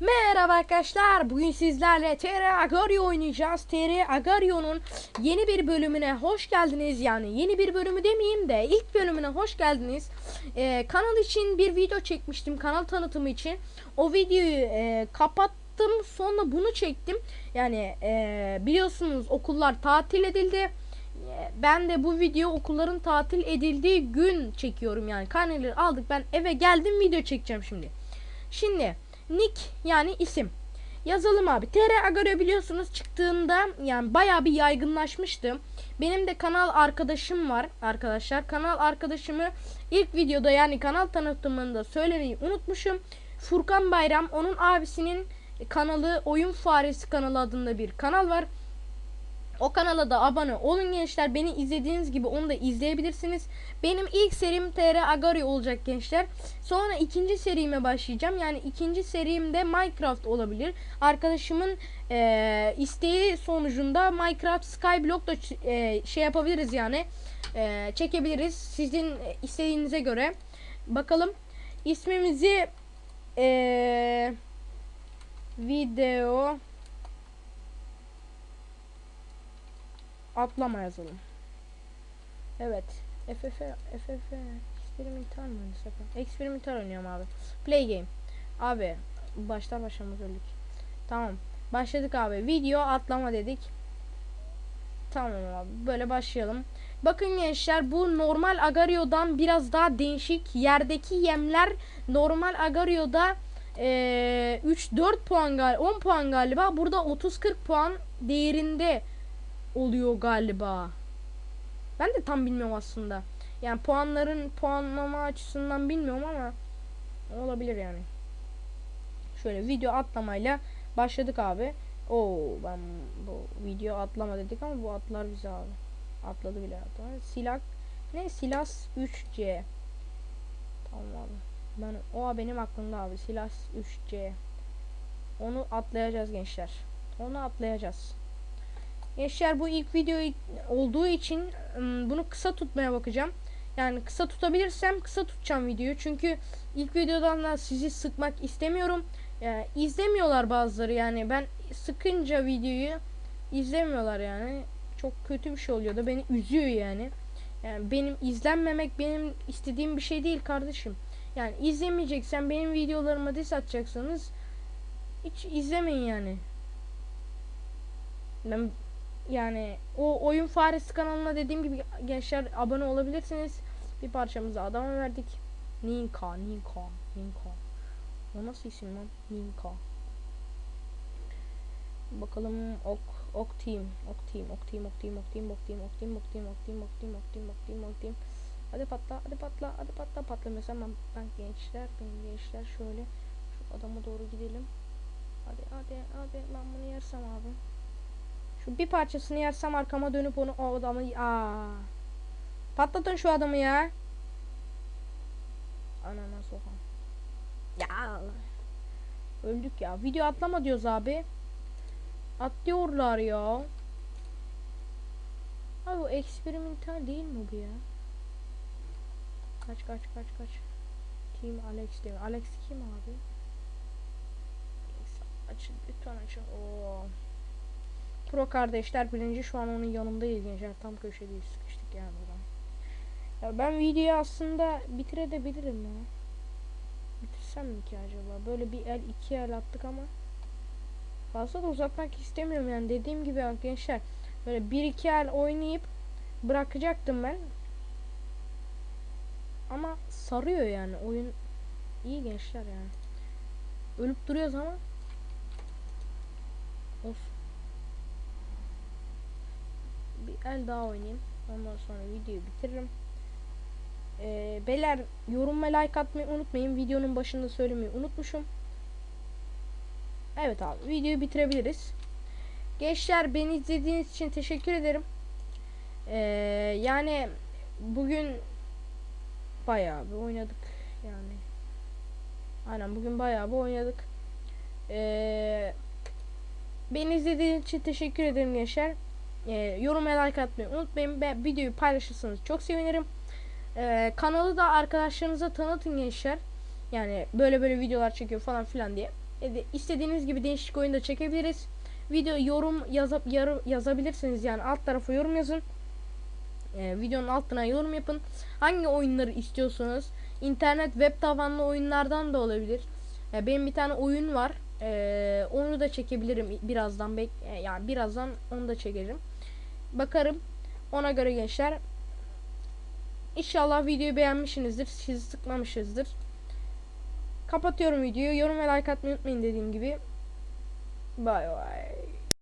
Merhaba arkadaşlar. Bugün sizlerle TR Agario oynayacağız. TR Agario'nun yeni bir bölümüne hoş geldiniz. Yani yeni bir bölümü demeyeyim de ilk bölümüne hoş geldiniz. Ee, kanal için bir video çekmiştim. Kanal tanıtımı için. O videoyu e, kapattım. Sonra bunu çektim. Yani e, biliyorsunuz okullar tatil edildi. E, Ben de bu video okulların tatil edildiği gün çekiyorum yani. Karneleri aldık. Ben eve geldim video çekeceğim şimdi. Şimdi nick yani isim. Yazalım abi. TR Agario biliyorsunuz çıktığında yani bayağı bir yaygınlaşmıştı. Benim de kanal arkadaşım var arkadaşlar. Kanal arkadaşımı ilk videoda yani kanal tanıtımında söylemeyi unutmuşum. Furkan Bayram onun abisinin kanalı Oyun Faresi kanalı adında bir kanal var. O kanala da abone olun gençler. Beni izlediğiniz gibi onu da izleyebilirsiniz. Benim ilk serim TR Agario olacak gençler. Sonra ikinci serime başlayacağım. Yani ikinci serimde Minecraft olabilir. Arkadaşımın eee, isteği sonucunda Minecraft Skyblock da eee, şey yapabiliriz yani. Eee, çekebiliriz. Sizin istediğinize göre. Bakalım. İsmimizi eee, video atlama yazalım. Evet. FF FF eksperimental mı oynasak? Eksperimental oynuyorum abi. Play game. Abi baştan başlamaz öldük. Tamam. Başladık abi. Video atlama dedik. Tamam abi. Böyle başlayalım. Bakın gençler bu normal Agario'dan biraz daha değişik. Yerdeki yemler normal Agario'da eee 3-4 puan gal 10 puan galiba. Burada 30-40 puan değerinde oluyor galiba. Ben de tam bilmiyorum aslında. Yani puanların puanlama açısından bilmiyorum ama olabilir yani. Şöyle video atlamayla başladık abi. Oo ben bu video atlama dedik ama bu atlar bize abi. Atladı bile atlama. Silah ne? Silas 3C. Tamam abi. Ben o benim aklımda abi. Silas 3C. Onu atlayacağız gençler. Onu atlayacağız. Gençler bu ilk video olduğu için bunu kısa tutmaya bakacağım. Yani kısa tutabilirsem kısa tutacağım videoyu. Çünkü ilk videodan da sizi sıkmak istemiyorum. Yani izlemiyorlar bazıları yani ben sıkınca videoyu izlemiyorlar yani. Çok kötü bir şey oluyor da beni üzüyor yani. Yani benim izlenmemek benim istediğim bir şey değil kardeşim. Yani izlemeyeceksen benim videolarıma diss atacaksanız hiç izlemeyin yani. Ben yani o oyun faresi kanalına dediğim gibi gençler abone olabilirsiniz. Bir parçamızı adama verdik. Ninka, Ninka, Ninka. O nasıl isim lan? Ninka. Bakalım ok, ok team, ok team, ok team, ok team, ok team, ok team, ok team, ok team, ok team, ok team, ok team, ok team, ok team. Hadi patla, hadi patla, hadi patla, patlamıyorsa ben, ben gençler, ben gençler şöyle şu adama doğru gidelim. Hadi, hadi, hadi, ben bunu yersem abi. Şu bir parçasını yersem arkama dönüp onu o adamı aa. Patlatın şu adamı ya. Anana sokam. Ya. Öldük ya. Video atlama diyoruz abi. Atlıyorlar ya. Abi bu eksperimental değil mi bu ya? Kaç kaç kaç kaç. Team Alex diyor. Alex kim abi? Açın lütfen açın. Oo. Pro kardeşler birinci şu an onun yanındayız gençler. Tam köşedeyiz. Sıkıştık yani buradan. Ya ben videoyu aslında bitirebilirim ya. Bitirsem mi ki acaba? Böyle bir el iki el attık ama fazla da uzatmak istemiyorum yani dediğim gibi gençler böyle bir iki el oynayıp bırakacaktım ben ama sarıyor yani oyun iyi gençler yani ölüp duruyoruz ama olsun el daha oynayayım. Ondan sonra videoyu bitiririm. Ee, beyler yorum ve like atmayı unutmayın. Videonun başında söylemeyi unutmuşum. Evet abi videoyu bitirebiliriz. Gençler beni izlediğiniz için teşekkür ederim. Ee, yani bugün bayağı bir oynadık yani. Aynen bugün bayağı bir oynadık. Ee, beni izlediğiniz için teşekkür ederim gençler. E, yorum ve like atmayı unutmayın. Ve videoyu paylaşırsanız çok sevinirim. E, kanalı da arkadaşlarınıza tanıtın gençler. Yani böyle böyle videolar çekiyor falan filan diye. E de- istediğiniz gibi değişik oyun da çekebiliriz. Video yorum yazıp yarı, yazabilirsiniz yani alt tarafa yorum yazın. E, videonun altına yorum yapın. Hangi oyunları istiyorsanız internet web tabanlı oyunlardan da olabilir. E, benim bir tane oyun var. E, onu da çekebilirim birazdan bek yani birazdan onu da çekerim. Bakarım. Ona göre gençler. İnşallah videoyu beğenmişsinizdir. Sizi sıkmamışızdır. Kapatıyorum videoyu. Yorum ve like atmayı unutmayın dediğim gibi. Bye bye.